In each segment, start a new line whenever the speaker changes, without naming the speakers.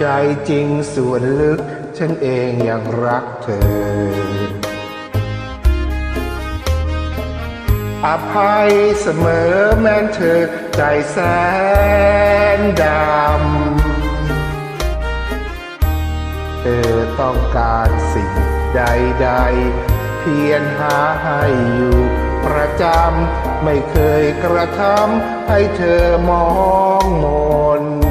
จริงส่วนลึก ฉันเองยังรักเธอ อภัยเสมอแม้นเธอใจแสนดำ เธอต้องการสิ่งใดๆ เพียรหาให้อยู่ประจำ ไม่เคยกระทำให้เธอมองมน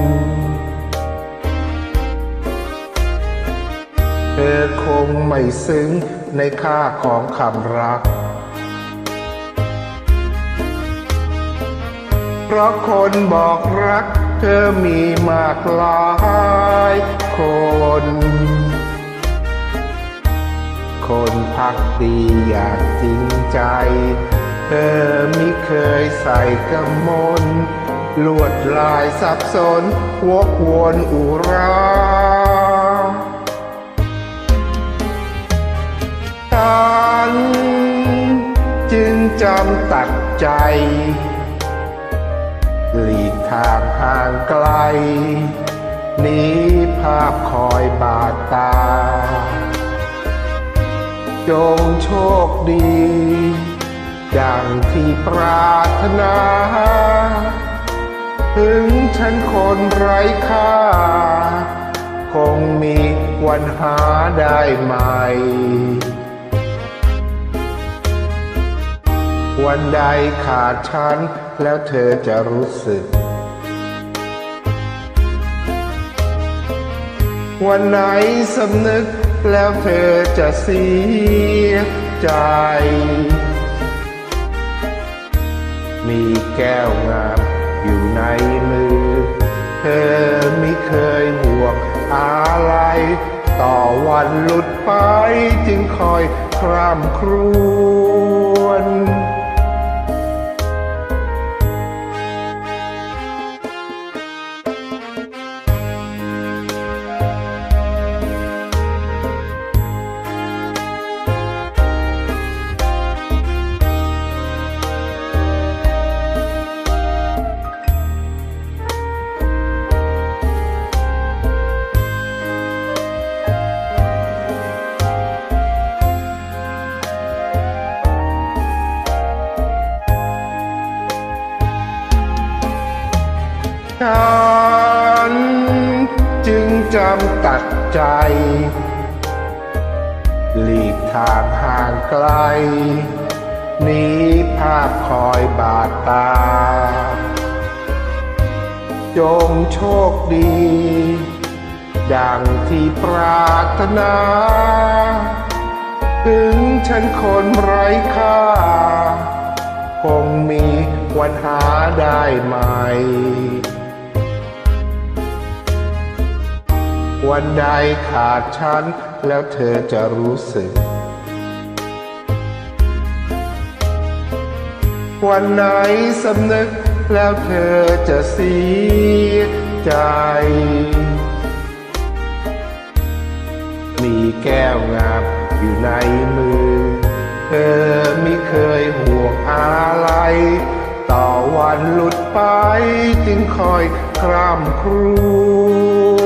เธอคงไม่ซึ้งในค่าของคำรัก เพราะคนบอกรัก เธอมีมากหลายคน คนพักดีอยางจริงใจ เธอมิเคยใส่กำมลลวดลายสับสนวกวนอุรา ฉัน จึงจำตัดใจ หลีกทางห่างไกลหนีภาพคอยบาดตา จงโชคดี อย่างที่ปรารถนา ถึงฉันคนไร้ค่าคงมีวันหาได้ไหม วันใดขาดฉัน แล้วเธอจะรู้สึก วันไหนสำนึกแล้วเธอจะเสียใจ มีแก้วงามอยู่ในมือ เธอไม่เคยห่วงอะไร ต่อวันหลุดไปจึงคอยคร่ำครว ฉันจึงจำตัดใจ หลีกทางห่างไกล นีภาพคอยบาดตา จงโชคดี ดังที่ปรารถนา ถึงฉันคนไร้ค่า คงมีวันหาได้ไหม วันใดขาดฉัน แล้วเธอจะรู้สึก วันไหนสำนึกแล้วเธอจะเสียใจ มีแก้วงามอยู่ในมือ เธอไม่เคยห่วงอะไร ต่อวันหลุดไปจึงคอยคร่ำครวญ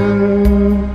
Thank you.